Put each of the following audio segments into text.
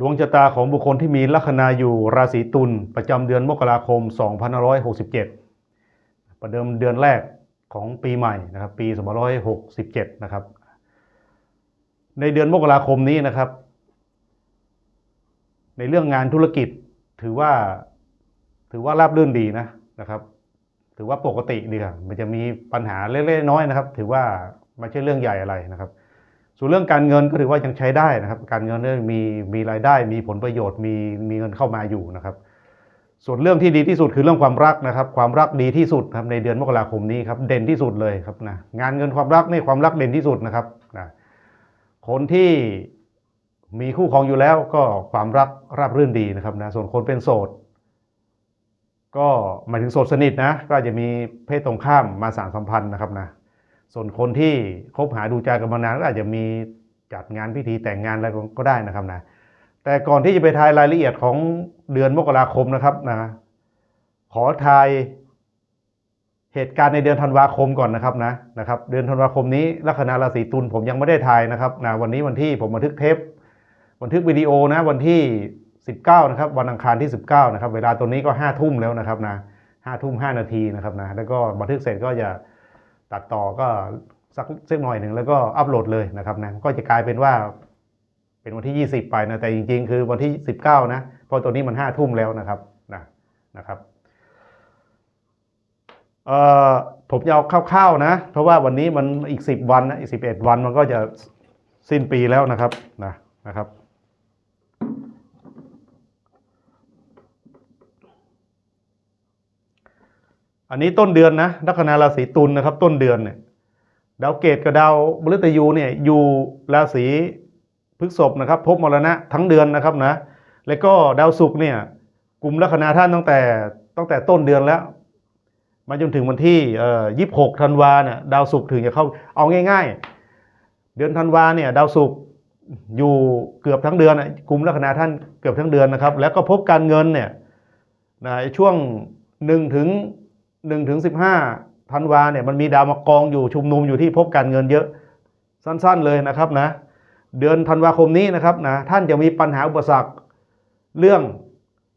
ดวงชะตาของบุคคลที่มีลัคนาอยู่ราศีตุลประจำเดือนมกราคม 2567 ประเดิมเดือนแรกของปีใหม่นะครับปี 2567 นะครับ ในเดือนมกราคมนี้นะครับ ในเรื่องงานธุรกิจถือว่าถือว่าราบรื่นดีนะนะครับ ถือว่าปกติดีครับมันจะมีปัญหาเล็กๆน้อยๆนะครับ ถือว่าไม่ใช่เรื่องใหญ่อะไรนะครับ ส่วนเรื่องการเงินก็ถือว่ายังใช้ได้นะครับ การเงินเนี่ยมีมีรายได้ มีผลประโยชน์มีมีเงินเข้ามาอยู่นะครับ ส่วนเรื่องที่ดีที่สุดคือเรื่องความรักนะครับ ความรักดีที่สุดครับในเดือนมกราคมนี้ครับเด่นที่สุดเลยครับนะงานเงินความรักนี่ความรักเด่นที่สุดนะครับนะคนที่มีคู่ครองอยู่แล้วก็ความรักราบรื่นดีนะครับนะส่วนคนเป็นโสดก็หมายถึงโสดสนิทนะก็จะมีเพศตรงข้ามมาสานสัมพันธ์นะครับนะ ส่วนคนที่คบหาดูใจกันมานานก็อาจจะมีจัดงานพิธีแต่งงานอะไรก็ได้นะครับนะแต่ก่อนที่จะไปทายรายละเอียดของเดือนมกราคมนะครับนะขอทายเหตุการณ์ในเดือนธันวาคมก่อนนะครับนะนะครับ เดือนธันวาคมนี้ลัคนาราศีตุลผมยังไม่ได้ทายนะครับนะวันนี้วันที่ผมบันทึกเทปบันทึกวิดีโอนะวันที่ 19นะครับวันอังคารที่ 19นะครับเวลาตัวนี้ก็5ทุ่มแล้วนะครับนะห้าทุ่มห้านาทีนะครับนะแล้วก็บันทึกเสร็จก็จะ ตัดต่อก็สักสักหน่อยหนึ่งแล้วก็อัปโหลดเลยนะครับนะก็จะกลายเป็นว่าเป็นวันที่ 20 ไปนะแต่จริง ๆ คือวันที่ 19 นะเพราะตัวนี้มัน5ทุ่มแล้วนะครับนะนะครับเอ่อผมจะเอาคร่าวๆนะ เพราะว่าวันนี้มันอีก 10 วันนะอีก 11 วันมันก็จะสิ้นปีแล้วนะครับนะนะครับ อันนี้ต้นเดือนนะลัคนาราศีตุลนะครับ ต้นเดือนเนี่ยดาวเกตกับดาวมฤตยูเนี่ยอยู่ราศีพฤษภนะครับ พบมรณะทั้งเดือนนะครับนะ แล้วก็ดาวศุกร์เนี่ยกลุ่มลัคนาท่านตั้งแต่ตั้งแต่ต้นเดือนแล้ว มาจนถึงวันที่เอ่อยี่สิบหกธันวาเนี่ยดาวศุกร์ถึงจะเข้าเอาง่าย ๆ เดือนธันวาเนี่ยดาวศุกร์อยู่เกือบทั้งเดือนอะกลุ่มลัคนาท่านเกือบทั้งเดือนนะครับ แล้วก็พบการเงินเนี่ยนะช่วงหนึ่งถึง หนึ่งถึงสิบห้าธันวาเนี่ยมันมีดาวมากองอยู่ชุมนุมอยู่ที่พบการเงินเยอะสั้นๆเลยนะครับนะ เดือนธันวาคมนี้นะครับนะท่านจะมีปัญหาอุปสรรคเรื่อง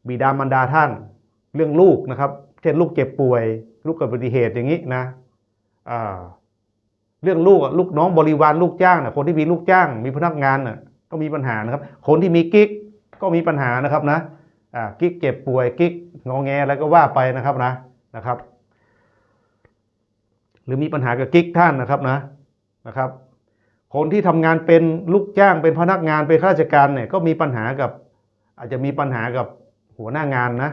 บิดามารดาท่าน เรื่องลูกนะครับ เช่นลูกเจ็บป่วย ลูกเกิดอุบัติเหตุอย่างนี้นะเรื่องลูกลูกน้องบริวารลูกจ้างนะคนที่มีลูกจ้าง มีพนักงานน่ะก็มีปัญหานะครับ คนที่มีกิ๊กก็มีปัญหานะครับนะกิ๊กเจ็บป่วยกิ๊กงอแงอะไรก็ว่าไปนะครับนะนะครับ หรือมีปัญหากับกิ๊กท่านนะครับนะนะครับ คนที่ทำงานเป็นลูกจ้างเป็นพนักงานเป็นข้าราชการเนี่ยก็มีปัญหากับ อาจจะมีปัญหากับหัวหน้างานนะ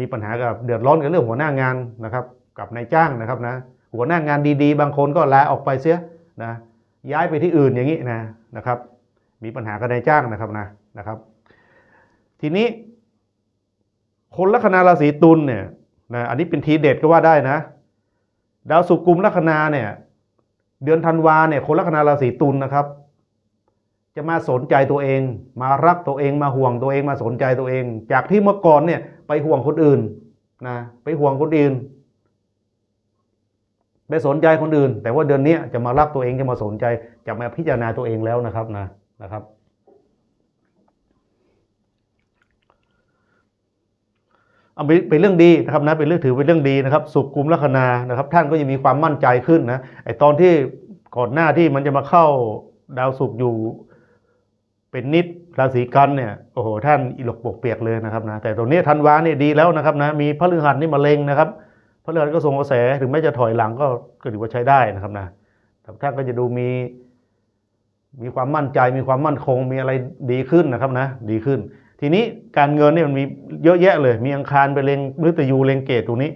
มีปัญหากับเดือดร้อนกับเรื่องหัวหน้างานนะครับ กับนายจ้างนะครับนะหัวหน้างานดีๆ บางคนก็ลาออกไปเสียนะย้ายไปที่อื่นอย่างนี้นะนะครับ มีปัญหากับนายจ้างนะครับนะนะครับ ทีนี้คนลัคนาราศีตุลเนี่ยนะอันนี้เป็นทีเด็ดก็ว่าได้นะ ดาวสุกุมลัคนาเนี่ย เดือนธันวาเนี่ยคนลัคนาราศีตุลนะครับ จะมาสนใจตัวเอง มารักตัวเองมาห่วงตัวเองมาสนใจตัวเอง จากที่เมื่อก่อนเนี่ยไปห่วงคนอื่นนะไปห่วงคนอื่นไปสนใจคนอื่น แต่ว่าเดือนนี้จะมารักตัวเองจะมาสนใจจะมาพิจารณาตัวเองแล้วนะครับนะนะครับ เอาเป็นเป็นเรื่องดีนะครับนะเป็นเรื่องถือเป็นเรื่องดีนะครับ สุขกุมลัคนานะครับ ท่านก็จะมีความมั่นใจขึ้นนะไอตอนที่ก่อนหน้าที่มันจะมาเข้าดาวสุขอยู่ เป็นนิดราศีกันเนี่ยโอ้โหท่านอิหลกปกเปียกเลยนะครับนะแต่ตรงนี้ธันวาเนี่ยดีแล้วนะครับนะมีพระฤหัสนี่มาเล็งนะครับพระฤหัสก็ส่งกระแสถึงแม้จะถอยหลังก็ก็ถือว่าใช้ได้นะครับนะแต่ท่านก็จะดูมี มีความมั่นใจมีความมั่นคงมีอะไรดีขึ้นนะครับนะ ดีขึ้น ทีนี้การเงินเนี่ยมันมีเยอะแยะเลย มีอังคารไปเลงมฤตยูเลงเกตตรงนี้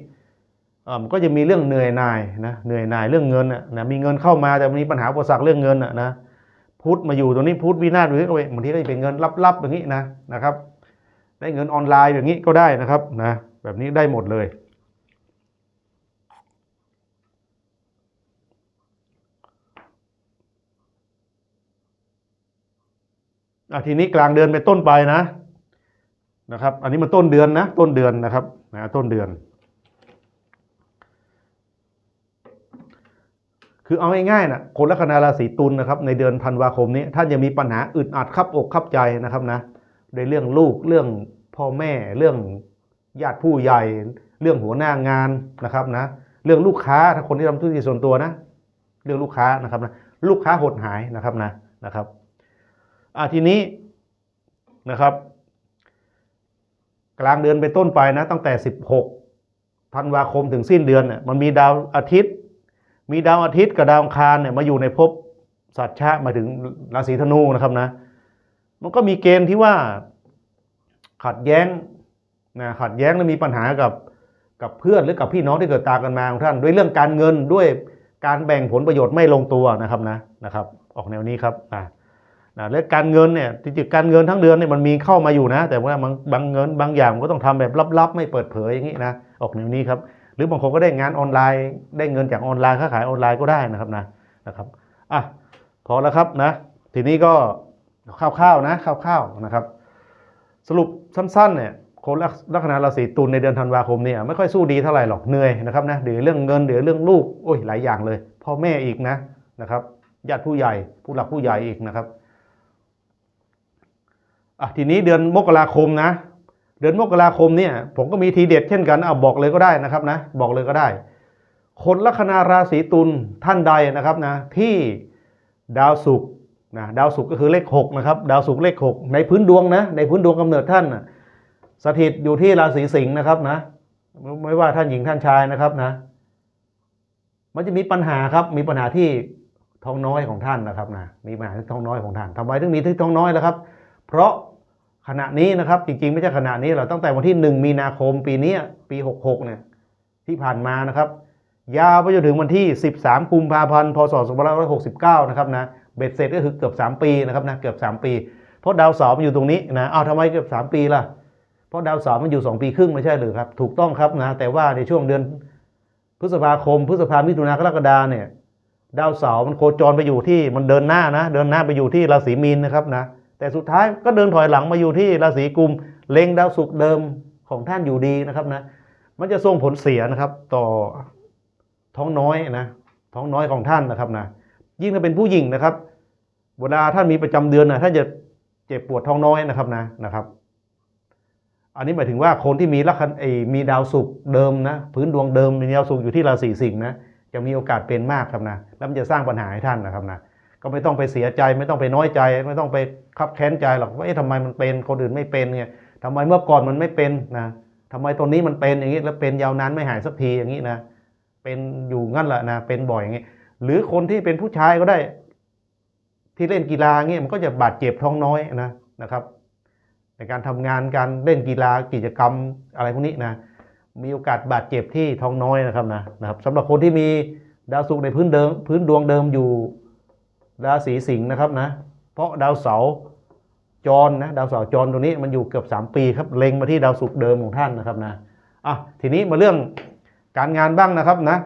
มันก็จะมีเรื่องเหนื่อยหน่ายนะเหนื่อยหน่ายเรื่องเงินน่ะมีเงินเข้ามาแต่มีปัญหาอุปสรรคเรื่องเงินน่ะนะพุทธมาอยู่ตรงนี้พุทธวินาศหรือบางทีก็จะเป็นเงินลับๆอย่างนี้นะนะครับ ได้เงินออนไลน์อย่างนี้ก็ได้นะครับนะแบบนี้ได้หมดเลยอะทีนี้กลางเดือนเป็นต้นไปนะ นะครับ อันนี้มันต้นเดือนนะ ต้นเดือนนะครับนะต้นเดือน คือเอาง่ายๆนะคนลัคนาราศีตุลนะครับ ในเดือนธันวาคมนี้ ท่านจะมีปัญหาอึดอัดคับอกคับใจนะครับนะในเรื่องลูกเรื่องพ่อแม่เรื่องญาติผู้ใหญ่ เรื่องหัวหน้างานนะครับนะ เรื่องลูกค้าถ้าคนที่ทำธุรกิจส่วนตัวนะ เรื่องลูกค้านะครับนะลูกค้าหดหายนะครับนะนะครับอะทีนี้นะครับ กลางเดือนไปต้นไปนะ ตั้งแต่ 16ธันวาคมถึงสิ้นเดือนเนี่ยมันมีดาวอาทิตย์ มีดาวอาทิตย์กับดาวอังคารเนี่ยมาอยู่ในภพสัตว์ชะมาถึงราศีธนูนะครับนะ มันก็มีเกณฑ์ที่ว่าขัดแย้งนะขัดแย้งและมีปัญหากับกับเพื่อนหรือกับพี่น้องที่เกิดตากันมาของท่าน ด้วยเรื่องการเงินด้วยการแบ่งผลประโยชน์ไม่ลงตัวนะครับนะนะครับ ออกแนวนี้ครับนะ นะและการเงินเนี่ยจริงๆการเงินทั้งเดือนเนี่ยมันมีเข้ามาอยู่นะ แต่ว่าบางบางเงินบางอย่างมันก็ต้องทำแบบลับๆ ไม่เปิดเผยอย่างนี้นะออกแนวนี้ครับหรือบางคนก็ได้งานออนไลน์ ได้เงินจากออนไลน์ค้าขายออนไลน์ก็ได้นะครับนะนะครับอะพอแล้วครับนะทีนี้ก็คร่าวๆนะคร่าวๆนะครับ สรุปสั้นๆเนี่ยคนลัคนาราศีตุลในเดือนธันวาคมเนี่ยไม่ค่อยสู้ดีเท่าไหร่หรอกเหนื่อยนะครับนะเดี๋ยวเรื่องเงินเดี๋ยวเรื่องลูกโอ้ยหลายอย่างเลยพ่อแม่อีกนะนะครับญาติผู้ใหญ่ผู้หลักผู้ใหญ่อีกนะครับ อะทีนี้เดือนมกราคมนะ เดือนมกราคมเนี่ย ผมก็มีทีเด็ดเช่นกันเอาบอกเลยก็ได้นะครับนะ บอกเลยก็ได้ คนลัคนาราศีตุลท่านใดนะครับนะ ที่ดาวศุกร์นะดาวศุกร์ก็คือเลขหกนะครับดาวศุกร์เลขหกในพื้นดวงนะ ในพื้นดวงกำเนิดท่านนะสถิตอยู่ที่ราศีสิงห์นะครับนะ ไม่ว่าท่านหญิงท่านชายนะครับนะ มันจะมีปัญหาครับมีปัญหาที่ท้องน้อยของท่านนะครับนะมีปัญหาที่ท้องน้อยของท่านทำไมถึงมีที่ท้องน้อยล่ะครับ เพราะ ขณะนี้นะครับจริงๆ ไม่ใช่ขณะนี้เราตั้งแต่วันที่ 1 มีนาคมปีนี้ปี 66เนี่ยที่ผ่านมานะครับ ยาวไปจนถึงวันที่ 13กุมภาพันธ์พศ2569นะครับนะเบ็ดเสร็จก็คือเกือบ 3 ปีนะครับนะเกือบ 3 ปี เพราะดาวเสาร์มันอยู่ตรงนี้นะเอาทำไมเกือบ 3 ปีล่ะเพราะดาวเสาร์มันอยู่ 2 ปีครึ่งไม่ใช่หรือครับ ถูกต้องครับนะแต่ว่าในช่วงเดือนพฤษภาคม พฤษภามิถุนากรกฎาเนี่ยดาวเสาร์มันโคจรไปอยู่ที่มันเดินหน้านะ เดินหน้าไปอยู่ที่ราศีมีนนะครับนะ แต่สุดท้ายก็เดินถอยหลังมาอยู่ที่ราศีกุมเล็งดาวศุกร์เดิมของท่านอยู่ดีนะครับนะมันจะส่งผลเสียนะครับ ต่อท้องน้อยนะท้องน้อยของท่านนะครับนะยิ่งถ้าเป็นผู้หญิงนะครับ เวลาท่านมีประจำเดือนนะท่านจะเจ็บปวดท้องน้อยนะครับนะนะครับ อันนี้หมายถึงว่าคนที่มีลัคนาเอ่ยมีดาวศุกร์เดิมนะพื้นดวงเดิมมีดาวศุกร์อยู่ที่ราศีสิงห์นะจะมีโอกาสเป็นมากครับนะแล้วมันจะสร้างปัญหาให้ท่านนะครับนะ ก็ไม่ต้องไปเสียใจ ไม่ต้องไปน้อยใจ ไม่ต้องไปคับแค้นใจหรอกว่าเอ๊ะทำไมมันเป็นคนอื่นไม่เป็นไงทำไมเมื่อก่อนมันไม่เป็นนะทำไมตอนนี้มันเป็นอย่างนี้แล้วเป็นยาวนานไม่หายสักทีอย่างนี้นะเป็นอยู่งั้นแหละนะเป็นบ่อยอย่างนี้หรือคนที่เป็นผู้ชายก็ได้ ที่เล่นกีฬาเงี้ยมันก็จะบาดเจ็บท้องน้อยนะนะครับในการทำงานการเล่นกีฬากิจกรรมอะไรพวกนี้นะมีโอกาสบาดเจ็บที่ท้องน้อยนะครับนะนะครับสำหรับคนที่มีดาวศุกร์ในพื้นเดิมพื้นดวงเดิมอยู่ ราศีสิงห์นะครับนะ เพราะดาวเสาร์จรนะดาวเสาร์จรตรงนี้มันอยู่เกือบ 3 ปีครับเล็งมาที่ดาวศุกร์เดิมของท่านนะครับนะอะทีนี้มาเรื่องการงานบ้างนะครับนะ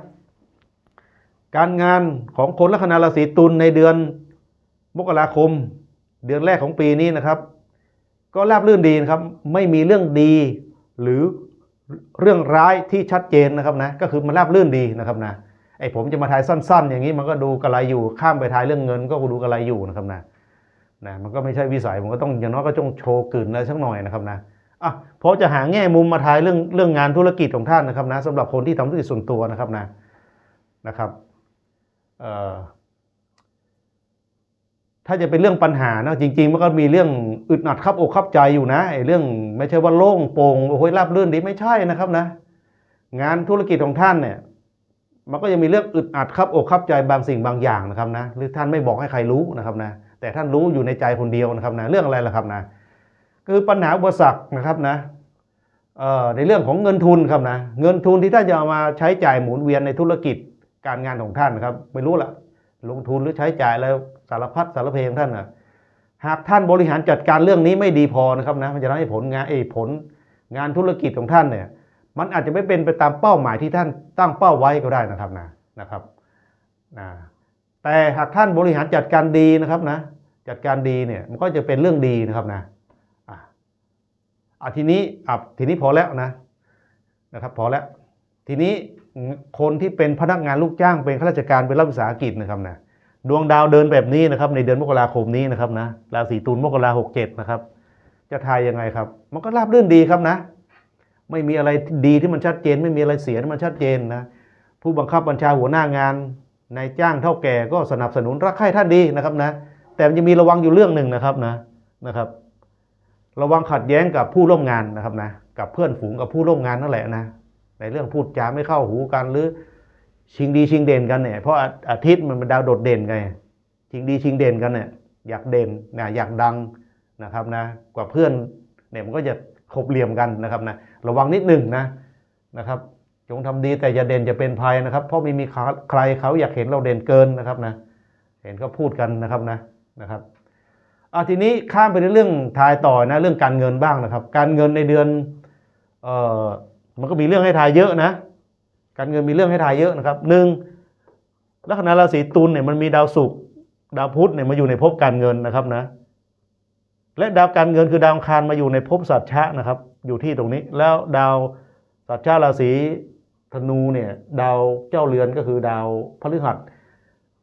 การงานของคนลัคนาราศีตุลในเดือนมกราคม เดือนแรกของปีนี้นะครับ ก็ราบรื่นดีนะครับ ไม่มีเรื่องดีหรือเรื่องร้ายที่ชัดเจนนะครับนะก็คือมันราบรื่นดีนะครับนะ ไอ้ผมจะมาทายสั้น ๆ อย่างนี้มันก็ดูกระไรอยู่ข้ามไปทายเรื่องเงิน ก็ดูกระไรอยู่นะครับนะนะมันก็ไม่ใช่วิสัยผมก็ต้องอย่างน้อยก็ต้องโชว์กลืนอะไรสักหน่อยนะครับนะอะเพอจะหาแง่มุมมาทายเรื่องเรื่องงานธุรกิจของท่านนะครับนะสำหรับคนที่ทำธุรกิจส่วนตัวนะครับนะนะครับเอ่อถ้าจะเป็นเรื่องปัญหานะจริงๆมันก็มีเรื่องอึดอัดคับอกคับใจอยู่นะไอ้เรื่องไม่ใช่ว่าโล่งโปร่งโอ้ยราบรื่นดีไม่ใช่นะครับนะ งานธุรกิจของท่านเนี่ย มันก็ยังมีเรื่องอึดอัดครับอกครับใจบางสิ่งบางอย่างนะครับนะหรือท่านไม่บอกให้ใครรู้นะครับนะแต่ท่านรู้อยู่ในใจคนเดียวนะครับนะเรื่องอะไรล่ะครับนะคือปัญหาอุปสรรคนะครับนะเอ่อในเรื่องของเงินทุนครับนะเงินทุนที่ท่านจะเอามาใช้จ่ายหมุนเวียนในธุรกิจการงานของท่านนะครับไม่รู้ละลงทุนหรือใช้จ่ายแล้วสารพัดสารเพงท่านนะหากท่านบริหารจัดการเรื่องนี้ไม่ดีพอนะครับนะมันจะทำให้ผลงานเอยผลงานธุรกิจของท่านเนี่ย มันอาจจะไม่เป็นไปตามเป้าหมายที่ท่านตั้งเป้าไว้ก็ได้นะครับนะนะครับนะแต่หากท่านบริหารจัดการดีนะครับนะจัดการดีเนี่ยมันก็จะเป็นเรื่องดีนะครับนะอะอะทีนี้อะทีนี้พอแล้วนะนะครับพอแล้วทีนี้คนที่เป็นพนักงานลูกจ้างเป็นข้าราชการเป็นรัฐวิสาหกิจนะครับนะดวงดาวเดินแบบนี้นะครับ ในเดือนมกราคมนี้นะครับนะราศีตุลมกราหกเจ็ดนะครับ จะทายยังไงครับ มันก็ราบรื่นดีครับนะ ไม่มีอะไรดีที่มันชัดเจน ไม่มีอะไรเสียที่มันชัดเจนนะผู้บังคับบัญชาหัวหน้างานนายจ้างเท่าแก่ก็สนับสนุนรักใคร่ท่านดีนะครับนะ แต่มันจะมีระวังอยู่เรื่องหนึ่งนะครับนะนะครับ ระวังขัดแย้งกับผู้ร่วมงานนะครับนะกับเพื่อนฝูงกับผู้ร่วมงานนั่นแหละนะในเรื่องพูดจาไม่เข้าหูกันหรือชิงดีชิงเด่นกันเนี่ยเพราะอาอาทิตย์มันเป็นดาวโดดเด่นไงชิงดีชิงเด่นกันเนี่ยอยากเด่นนะอยากดังนะครับนะกว่าเพื่อนเนี่ยมันก็จะ ขบเหลี่ยมกันนะครับนะระวังนิดหนึ่งนะนะครับ จงทำดีแต่อย่าเด่นจะเป็นภัยนะครับ เพราะไม่มีใครเขาอยากเห็นเราเด่นเกินนะครับนะเห็นเขาพูดกันนะครับนะนะครับเอาทีนี้ข้ามไปในเรื่องทายต่อนะเรื่องการเงินบ้างนะครับ การเงินในเดือนเอ่อมันก็มีเรื่องให้ทายเยอะนะ การเงินมีเรื่องให้ทายเยอะนะครับหนึ่งลัคนาราศีตุลเนี่ยมันมีดาวศุกร์ดาวพุธเนี่ยมาอยู่ในภพการเงินนะครับนะ และดาวการเงินคือดาวคารมาอยู่ในภพสัตชะนะครับ อยู่ที่ตรงนี้ แล้วดาวสัตชะราศีธนูเนี่ยดาวเจ้าเรือนก็คือดาวพฤหัส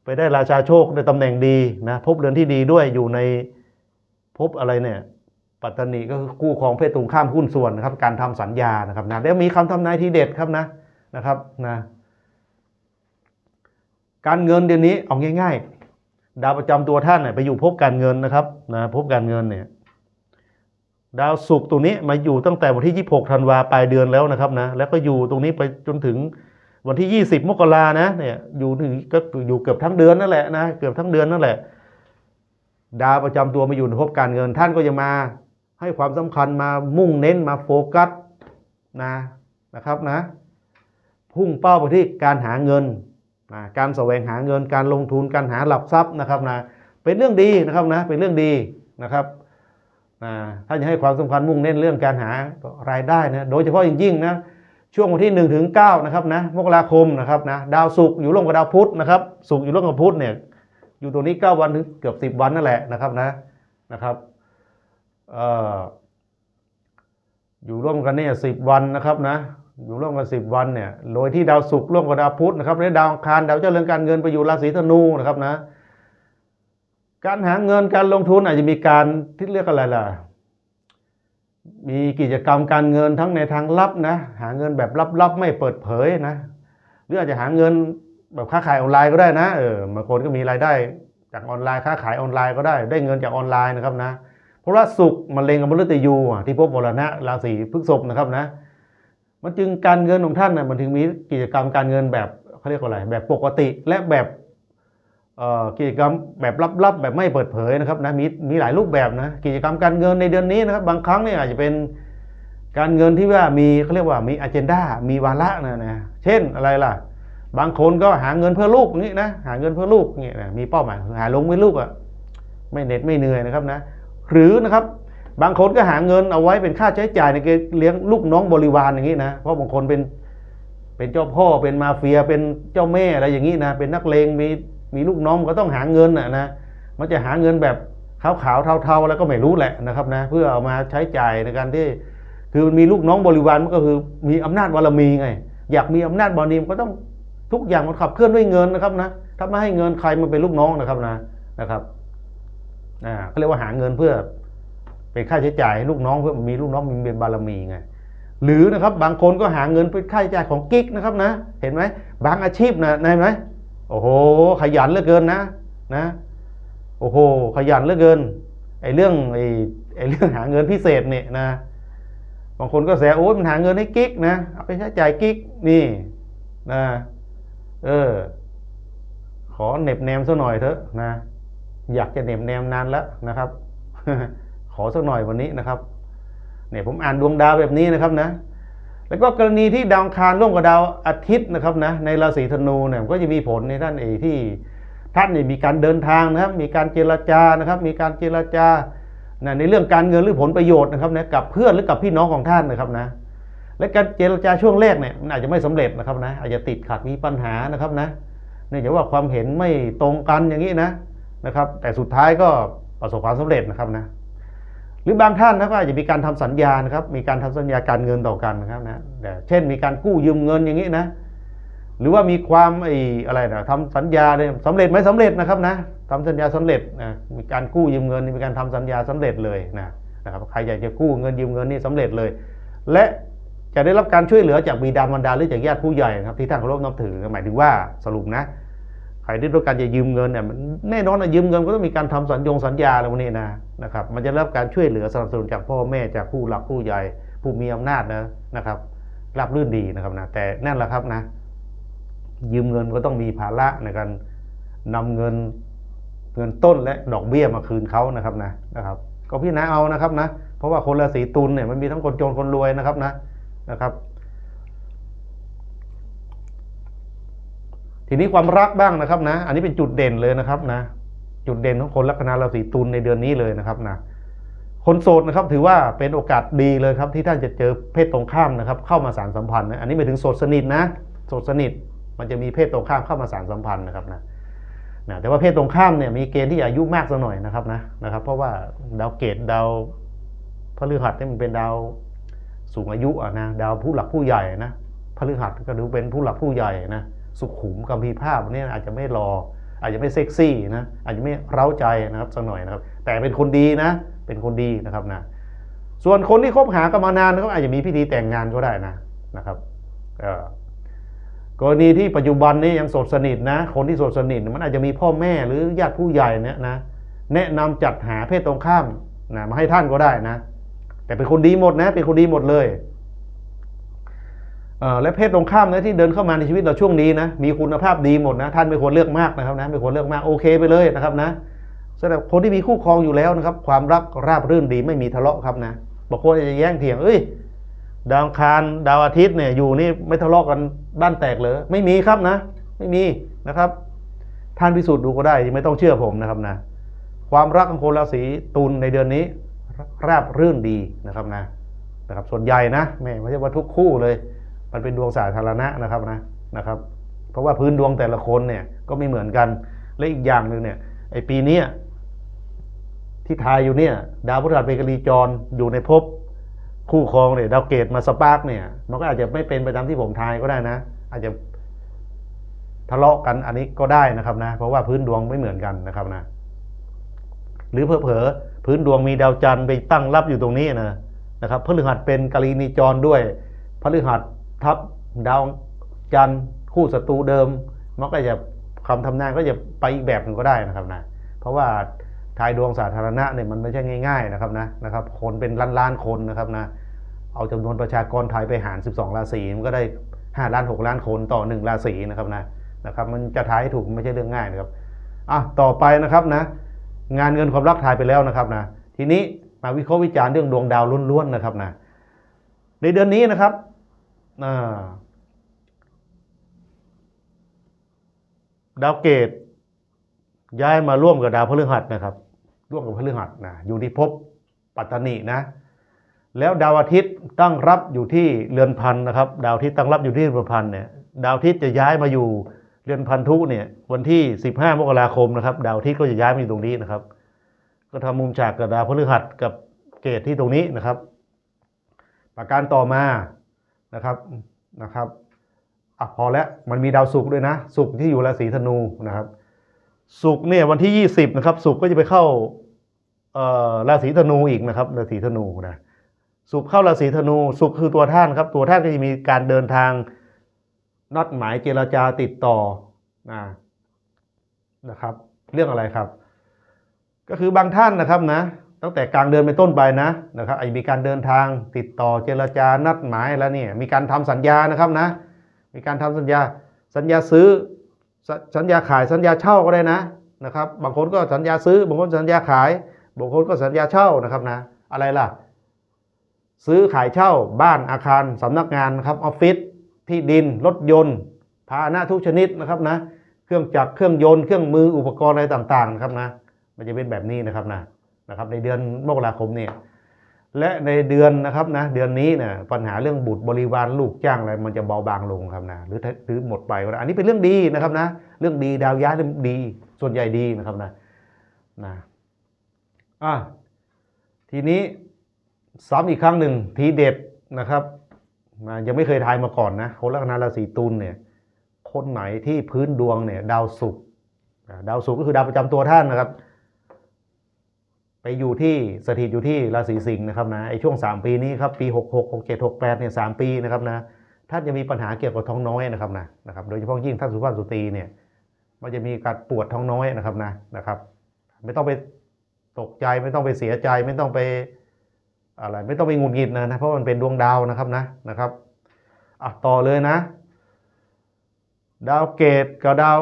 ไปได้ราชาโชคในตำแหน่งดีนะภพเรือนที่ดีด้วยอยู่ในภพอะไรเนี่ยปัตตานีก็คือคู่ครองเพศตรงข้ามหุ้นส่วนนะครับ การทำสัญญานะครับนะแล้วมีคำทำนายที่เด็ดครับนะนะครับนะการเงินเดือนนี้เอาง่าย ๆ ดาวประจำตัวท่านเนี่ยไปอยู่ภพการเงินนะครับนะภพการเงินเนี่ยดาวศุกร์ตัวนี้มาอยู่ตั้งแต่วันที่ 26ธันวาปลายเดือนแล้วนะครับนะแล้วก็อยู่ตรงนี้ไปจนถึงวันที่ 20 มกรานะเนี่ยอยู่ถึงก็อยู่เกือบทั้งเดือนนั่นแหละนะเกือบทั้งเดือนนั่นแหละ ดาวประจำตัวมาอยู่ในภพการเงินท่านก็จะมาให้ความสำคัญมามุ่งเน้นมาโฟกัสนะนะครับนะ พุ่งเป้าไปที่การหาเงิน นะการแสวงหาเงินการลงทุนการหาหลักทรัพย์นะครับนะเป็นเรื่องดีนะครับนะเป็นเรื่องดีนะครับนะถ้าจะให้ความสำคัญมุ่งเน้นเรื่องการหารายได้นะโดยเฉพาะอย่างยิ่งนะช่วงวันที่1ถึง9นะครับนะมกราคมนะครับนะดาวศุกร์อยู่ร่วมกับดาวพุธนะครับศุกร์อยู่ร่วมกับพุธเนี่ยอยู่ตรงนี้ 9 วันถึงเกือบ 10 วันนั่นแหละนะครับนะนะครับเอ่ออยู่ร่วมกันเนี่ยสิวันนะครับนะ อยู่ร่วมกันสิบวันเนี่ยโดยที่ดาวศุกร์ร่วมกับดาวพุธนะครับและดาวอังคารดาวเจ้าเรือนการเงินไปอยู่ราศีธนูนะครับนะ การหาเงินการลงทุนอาจจะมีการที่เรียกอะไรล่ะ มีกิจกรรมการเงินทั้งในทางลับนะ หาเงินแบบลับๆไม่เปิดเผยนะ หรืออาจจะหาเงินแบบค้าขายออนไลน์ก็ได้นะเออบางคนก็มีรายได้จากออนไลน์ค้าขายออนไลน์ก็ได้ ได้เงินจากออนไลน์นะครับนะ เพราะว่าสุกร์มันเล็งกับมฤตยูที่พบมรณะราศีพฤษภนะครับนะ มันจึงการเงินของท่านนะมันถึงมีกิจกรรมการเงินแบบเขาเรียกว่าอะไร แบบปกติและแบบกิจกรรมแบบลับๆแบบไม่เปิดเผยนะครับนะมีมีหลายรูปแบบนะกิจกรรมการเงินในเดือนนี้นะครับ บางครั้งเนี่ยอาจจะเป็นการเงินที่ว่ามีเขาเรียกว่ามีอ g e n d a มีวาระนะนะเช่นอะไรล่ะ บางคนก็หาเงินเพื่อลูกอย่างนี้นะหาเงินเพื่อลูกนี่นะมีเป้าหมายหาลงเพื่ลูกอะ่ะไม่เหน็ดไม่เหนื่อยนะครับนะ หรือนะครับ บางคนก็หาเงินเอาไว้เป็นค่าใช้จ่ายในการเลี้ยงลูกน้องบริวารอย่างนี้นะเพราะบางคนเป็นเป็นเจ้าพ่อเป็นมาเฟียเป็นเจ้าแม่อะไรอย่างนี้นะเป็นนักเลงมีมีลูกน้องก็ต้องหาเงินนะนะมันจะหาเงินแบบขาวๆเทาๆแล้วก็ไม่รู้แหละนะครับนะเพื่อเอามาใช้จ่ายในการที่ คือมันมีลูกน้องบริวารมันก็คือมีอำนาจบารมีไง อยากมีอำนาจบารมีมันก็ต้องทุกอย่างมันขับเคลื่อนด้วยเงินนะครับนะถ้าไม่ให้เงินใครมันเป็นลูกน้องนะครับนะนะครับอ่าเขาเรียกว่าหาเงินเพื่อ เป็นค่าใช้จ่ายให้ลูกน้องเพื่อมีลูกน้องมีเป็นบารมีไงหรือนะครับบางคนก็หาเงินเป็นค่าใช้จ่ายของกิ๊กนะครับนะ เห็นไหมบางอาชีพนะเห็นไหมโอ้โห ขยันเหลือเกินนะนะโอ้โห ขยันเหลือเกินไอ้เรื่องไอ้ไอ้เรื่องหาเงินพิเศษเนี่ยนะ บางคนก็แซวโอ้ยมันหาเงินให้กิ๊กนะเอาไปใช้จ่ายกิ๊กนี่นะเออ ขอเน็บแนมสักหน่อยเถอะนะ อยากจะเน็บแนมนานแล้วนะครับ อสักหน่อยวันนี้นะครับเนี่ยผมอ่านดวงดาวแบบนี้นะครับนะ แล้วก็กรณีที่ดาวคารร่วมกับดาวอาทิตย์นะครับนะในราศีธนูเนี่ยก็จะมีผลในท่านเอที่ท่านเนี่ยมีการเดินทางนะครับ มีการเจรจานะครับ มีการเจรจานะในเรื่องการเงินหรือผลประโยชน์นะครับนะกับเพื่อนหรือกับพี่น้องของท่านนะครับนะ และการเจรจาช่วงแรกเนี่ยมันอาจจะไม่สำเร็จนะครับนะอาจจะติดขัดมีปัญหานะครับนะเนื่องจากว่าความเห็นไม่ตรงกันอย่างนี้นะนะครับ แต่สุดท้ายก็ประสบความสำเร็จนะครับนะ หรือบางท่านนะก็อาจจะมีการทำสัญญานะครับ มีการทำสัญญาการเงินต่อกันนะครับนะเช่นมีการกู้ยืมเงินอย่างนี้นะ หรือว่ามีความไอ้อะไรนะทำสัญญาเนี่ยสำเร็จไหมสำเร็จนะครับนะทำสัญญาสำเร็จนะมีการกู้ยืมเงินมีการทำสัญญาสำเร็จเลยนะนะครับใครอยากจะกู้เงินยืมเงินนี่สำเร็จเลย และจะได้รับการช่วยเหลือจากบิดามารดาหรือจากญาติผู้ใหญ่ครับที่ท่านเคารพนับถือหมายถึงว่าสรุปนะ ใครที่ต้องการจะยืมเงินเนี่ยมันแน่นอนนะยืมเงินก็ต้องมีการทำสัญญงสัญญาอะไรพวกนี้นะนะครับ มันจะรับการช่วยเหลือสนับสนุนจากพ่อแม่จากผู้หลักผู้ใหญ่ผู้มีอำนาจนะนะครับรับรื่นดีนะครับนะแต่นั่นแหละครับนะ ยืมเงินก็ต้องมีภาระในการนำเงินเงินต้นและดอกเบี้ยมาคืนเขานะครับนะนะครับ ก็พี่นะเอานะครับนะ เพราะว่าคนราศีตุลเนี่ยมันมีทั้งคนจนคนรวยนะครับนะนะครับ ทีนี้ความรักบ้างนะครับนะ อันนี้เป็นจุดเด่นเลยนะครับนะ จุดเด่นของคนลัคนาราศีตุลในเดือนนี้เลยนะครับนะ คนโสดนะครับถือว่าเป็นโอกาสดีเลยครับ ที่ท่านจะเจอเพศตรงข้ามนะครับ เข้ามาสารสัมพันธ์นะอันนี้หมายถึงโสดสนิทนะโสดสนิทมันจะมีเพศตรงข้ามเข้ามาสารสัมพันธ์นะครับนะนะแต่ว่าเพศตรงข้ามเนี่ยมีเกณฑ์ที่อายุมากสักหน่อยนะครับนะนะครับ เพราะว่าดาวเกตดาวพฤหัสเนี่ยมันเป็นดาวสูงอายุอะนะดาวผู้หลักผู้ใหญ่นะพฤหัสก็ดูเป็นผู้หลักผู้ใหญ่นะ สุขุมกัมพีภาพเนี่ยอาจจะไม่รอ อาจจะไม่เซ็กซี่นะอาจจะไม่เร้าใจนะครับสักหน่อยนะครับ แต่เป็นคนดีนะ เป็นคนดีนะครับนะส่วนคนที่คบหากันมานานก็อาจจะมีพิธีแต่งงานก็ได้นะนะครับกรณีที่ปัจจุบันนี้ยังโสดสนิทนะ คนที่โสดสนิทมันอาจจะมีพ่อแม่หรือญาติผู้ใหญ่เนี่ยนะแนะนำจัดหาเพศตรงข้ามนะมาให้ท่านก็ได้นะ แต่เป็นคนดีหมดนะ เป็นคนดีหมดเลย และเพศตรงข้ามนะที่เดินเข้ามาในชีวิตเราช่วงนี้นะมีคุณภาพดีหมดนะท่านไม่ควรเลือกมากนะครับนะไม่ควรเลือกมากโอเคไปเลยนะครับนะสำหรับคนที่มีคู่ครองอยู่แล้วนะครับ ความรักราบรื่นดีไม่มีทะเลาะครับนะบางคนอาจจะแย่งเถียงเอ้ยดาวคารดาวอาทิตย์เนี่ยอยู่นี่ไม่ทะเลาะกันบ้านแตกเลยไม่มีครับนะ ไม่มีนะครับ ท่านพิสูจน์ดูก็ได้ไม่ต้องเชื่อผมนะครับนะ ความรักของคนราศีตุลในเดือนนี้ ราบรื่นดีนะครับนะนะครับส่วนใหญ่นะไม่ไม่ใช่ว่าทุกคู่เลย มันเป็นดวงสาธารณะนะครับนะนะครับ เพราะว่าพื้นดวงแต่ละคนเนี่ยก็ไม่เหมือนกัน และอีกอย่างหนึ่งเนี่ยไอปีนี้ที่ทายอยู่เนี่ย ดาวพฤหัสเป็นกรีจรอยู่ในภพคู่ครองเนี่ยดาวเกตมาสปาร์กเนี่ย มันก็อาจจะไม่เป็นไปตามที่ผมทายก็ได้นะ อาจจะทะเลาะกันอันนี้ก็ได้นะครับนะ เพราะว่าพื้นดวงไม่เหมือนกันนะครับนะ หรือเผลอๆพื้นดวงมีดาวจันทร์ไปตั้งรับอยู่ตรงนี้นะนะครับพฤหัสเป็นกาลีนีจรด้วยพฤหัส ทับดาวจันทร์คู่ศัตรูเดิม มันก็จะคำทำนายก็จะไปอีกแบบหนึ่งก็ได้นะครับนะเพราะว่าทายดวงสาธารณะเนี่ยมันไม่ใช่ง่าย ๆนะครับนะนะครับ คนเป็นล้านๆคนนะครับนะเอาจำนวนประชากรไทยไปหาร 12 ราศีมันก็ได้ 5 ล้าน 6 ล้านคนต่อ 1 ราศีนะครับนะนะครับ มันจะทายให้ถูกไม่ใช่เรื่องง่ายนะครับอะต่อไปนะครับนะ งานเงินความรักทายไปแล้วนะครับนะทีนี้มาวิเคราะห์วิจารณ์เรื่องดวงดาวล้วนๆนะครับนะในเดือนนี้นะครับ อ่าดาวเกตย้ายมาร่วมกับดาวพฤหัสนะครับ ร่วมกับพฤหัสนะอยู่ที่ภพปัตตานีนะ แล้วดาวอาทิตย์ตั้งรับอยู่ที่เรือนพันนะครับ ดาวอาทิตย์ตั้งรับอยู่ที่เรือนพันเนี่ยดาวอาทิตย์จะย้ายมาอยู่เรือนพันธุเนี่ยวันที่ 15 มกราคมนะครับ ดาวอาทิตย์ก็จะย้ายมาอยู่ตรงนี้นะครับ ก็ทำมุมฉากกับดาวพฤหัสกับเกตที่ตรงนี้นะครับ ประการต่อมา นะครับนะครับอะพอแล้วมันมีดาวศุกร์ด้วยนะศุกร์ที่อยู่ราศีธนูนะครับศุกร์เนี่ยวันที่ 20นะครับศุกร์ก็จะไปเข้าเอ่อราศีธนูอีกนะครับราศีธนูนะศุกร์เข้าราศีธนูศุกร์คือตัวท่านครับ ตัวท่านก็จะมีการเดินทางนัดหมายเจรจาติดต่อนะนะครับ เรื่องอะไรครับ ก็คือบางท่านนะครับนะ ตั้งแต่กลางเดือนเป็นต้นไปนะนะครับอาจจะมีการเดินทางติดต่อเจรจานัดหมายแล้วเนี่ยมีการทำสัญญานะครับนะ มีการทำสัญญาสัญญาซื้อสสัญญาขายสัญญาเช่าก็ได้นะนะครับ บางคนก็สัญญาซื้อบางคนสัญญาขายบางคนก็สัญญาเช่านะครับนะ อะไรล่ะ ซื้อขายเช่าบ้านอาคารสำนักงานนะครับออฟฟิศที่ดินรถยนต์พาหนะทุกชนิดนะครับนะ เครื่องจักรเครื่องยนต์เครื่องมืออุปกรณ์อะไรต่างๆนะครับนะ มันจะเป็นแบบนี้นะครับนะ นะครับในเดือนมกราคมเนี่ยและในเดือนนะครับนะเดือนนี้เนี่ยปัญหาเรื่องบุตรบริวารลูกจ้างอะไรมันจะเบาบางลงครับนะหรือหรือหมดไป อันนี้เป็นเรื่องดีนะครับนะเรื่องดีดาวย้ายเรื่องดีส่วนใหญ่ดีนะครับนะนะอะทีนี้ซ้ำอีกครั้งหนึ่งทีเด็ดนะครับนะยังไม่เคยทายมาก่อนนะคนลัคนาราศีตุลเนี่ยคนไหนที่พื้นดวงเนี่ยดาวศุกร์ดาวศุกร์ก็คือดาวประจำตัวท่านนะครับ อยู่ที่สถิตอยู่ที่ราศีสิงห์นะครับนะไอ้ช่วง 3 ปีนี้ครับปี 66 67 68เนี่ย3ปีนะครับนะท่านจะมีปัญหาเกี่ยวกับท้องน้อยนะครับนะนะครับโดยเฉพาะยิ่งท่านสุภาพสตรีเนี่ยมันจะมีการปวดท้องน้อยนะครับนะนะครับ ไม่ต้องไปตกใจไม่ต้องไปเสียใจไม่ต้องไปอะไรไม่ต้องไปงุดหงิดนะนะเพราะมันเป็นดวงดาวนะครับนะนะครับอะต่อเลยนะ ดาวเกตกับดาว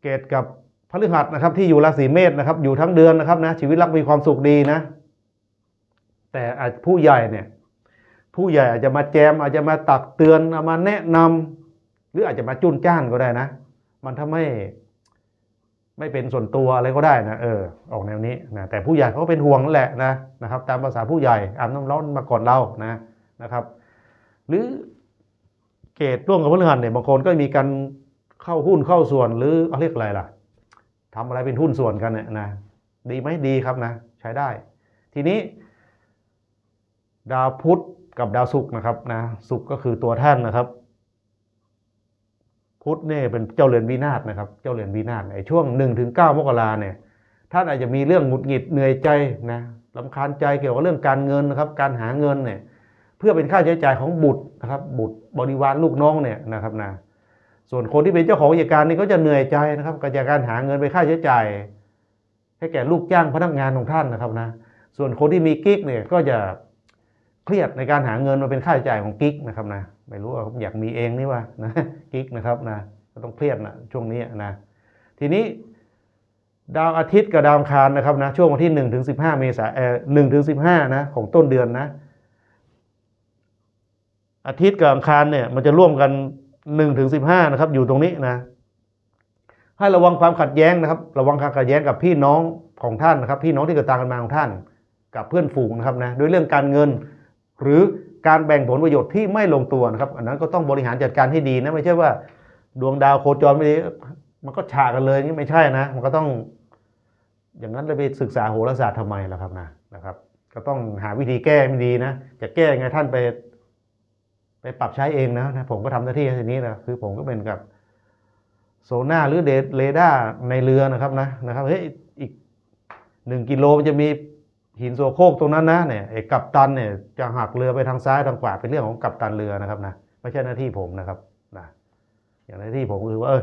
เกตกับ พฤหัสนะครับ ที่อยู่ราศีเมษนะครับ อยู่ทั้งเดือนนะครับนะชีวิตรักมีความสุขดีนะ แต่อาจผู้ใหญ่เนี่ย ผู้ใหญ่อาจจะมาแจม อาจจะมาตักเตือนเอามาแนะนำหรืออาจจะมาจุนจ้านก็ได้นะ มันทำให้ไม่เป็นส่วนตัวอะไรก็ได้นะเออออกแนวนี้นะแต่ผู้ใหญ่เขาเป็นห่วงนั่นแหละนะนะครับ ตามภาษาผู้ใหญ่อาบน้ำร้อนมาก่อนเรานะนะครับ หรือเกตร่วมกับพฤหัสเนี่ยบางคนก็มีการเข้าหุ้นเข้าส่วนหรือเรียกอะไรล่ะ ทำอะไรเป็นหุ้นส่วนกันเนี่ยนะดีไหมดีครับนะ ใช้ได้ ทีนี้ ดาวพุธกับดาวศุกร์นะครับนะศุกร์ก็คือตัวท่านนะครับ พุธเนี่ยเป็นเจ้าเรือนวินาศนะครับ เจ้าเรือนวินาศในช่วง1นถึงเมกราเนี่ยท่านอาจจะมีเรื่องหงุดหงิดเหนื่อยใจนะลำคาญใจเกี่ยวกับเรื่องการเงินนะครับ การหาเงินเนี่ยเพื่อเป็นค่าใช้จ่ายของบุตรนะครับ บุตรบริวารลูกน้องเนี่ยนะครับนะ ส่วนคนที่เป็นเจ้าของกิจการนี่ก็จะเหนื่อยใจนะครับกับจากการหาเงินไปค่าใช้จ่าย ให้แก่ลูกจ้างพนักงานของท่านนะครับนะ ส่วนคนที่มีกิ๊กเนี่ยก็จะเครียดในการหาเงินมาเป็นค่าใช้จ่ายของกิ๊กนะครับนะไม่รู้ว่าอยากมีเองนี่ว่านะกิ๊กนะครับนะก็ต้องเครียดนะช่วงนี้นะทีนี้ดาวอาทิตย์กับดาวคารนะครับนะช่วงวันที่1ถึง15 เมษายนเอ่อ1ถึง15นะของต้นเดือนนะ อาทิตย์กับอังคารเนี่ยมันจะร่วมกัน 1ถึง15นะครับอยู่ตรงนี้นะให้ระวังความขัดแย้งนะครับ ระวังความขัดแย้งกับพี่น้องของท่านนะครับ พี่น้องที่เกิดต่างกันมาของท่าน กับเพื่อนฝูงนะครับนะโดยเรื่องการเงิน หรือการแบ่งผลประโยชน์ที่ไม่ลงตัวนะครับอันนั้นก็ต้องบริหารจัดการให้ดีนะไม่ใช่ว่า ดวงดาวโคจรไม่ดีมันก็ฉากันเลยนี่ไม่ใช่นะ มันก็ต้อง อย่างนั้นเลยไปศึกษาโหราศาสตร์ทำไมล่ะครับนะนะครับ ก็ต้องหาวิธีแก้ไม่ดีนะจะแก้ยังไงท่านไป ไปปรับใช้เองนะนะผมก็ทำหน้าที่ทีนี้นะคือผมก็เป็นกับโซน่าหรือเดเรดาร์ในเรือนะครับนะนะครับเฮ้ยอีกหนึ่งกิโลมันจะมีหินโซโคกตรงนั้นนะเนี่ยไอ้กัปตันเนี่ยจะหักเรือไปทางซ้ายทางขวาเป็นเรื่องของกัปตันเรือนะครับนะไม่ใช่หน้าที่ผมนะครับนะอย่างหน้าที่ผมคือว่าเออ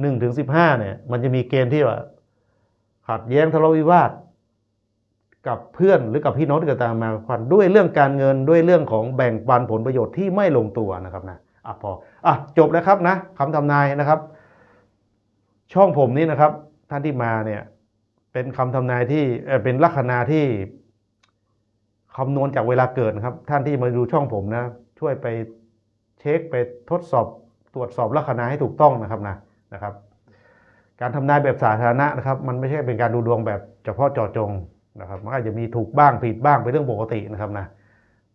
หนึ่งถึงสิบห้าเนี่ยมันจะมีเกณฑ์ที่ว่าขัดแย้งทะเลาะวิวาท กับเพื่อนหรือกับพี่น้องที่เกิดตามมาควันด้วยเรื่องการเงินด้วยเรื่องของแบ่งปันผลประโยชน์ที่ไม่ลงตัวนะครับนะอะพออะจบแล้วครับนะคำทำนายนะครับ ช่องผมนี้นะครับ ท่านที่มาเนี่ยเป็นคำทำนายที่เเป็นลัคนาที่คำนวณจากเวลาเกิดครับ ท่านที่มาดูช่องผมนะ ช่วยไปเช็คไปทดสอบตรวจสอบลัคนาให้ถูกต้องนะครับนะนะครับ การทำนายแบบสาธารณะนะครับ มันไม่ใช่เป็นการดูดวงแบบเฉพาะเจาะจง นะครับมันอาจจะมีถูกบ้างผิดบ้างเป็นเรื่องปกตินะครับนะ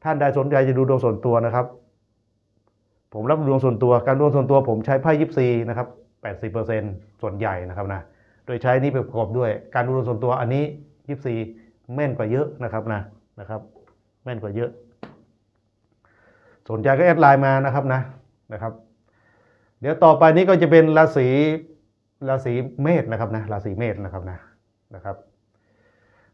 ท่านใดสนใจจะดูดวงส่วนตัวนะครับ ผมรับดวงส่วนตัวการดวงส่วนตัวผมใช้ไพ่ยิปซีนะครับ80%ส่วนใหญ่นะครับนะโดยใช้นี่ไปประกอบด้วยการดูดวงส่วนตัวอันนี้ยิปซีแม่นกว่าเยอะนะครับนะนะครับแม่นกว่าเยอะ สนใจก็แอดไลน์มานะครับนะนะครับ เดี๋ยวต่อไปนี้ก็จะเป็นราศีราศีเมษนะครับนะราศีเมษนะครับนะนะครับ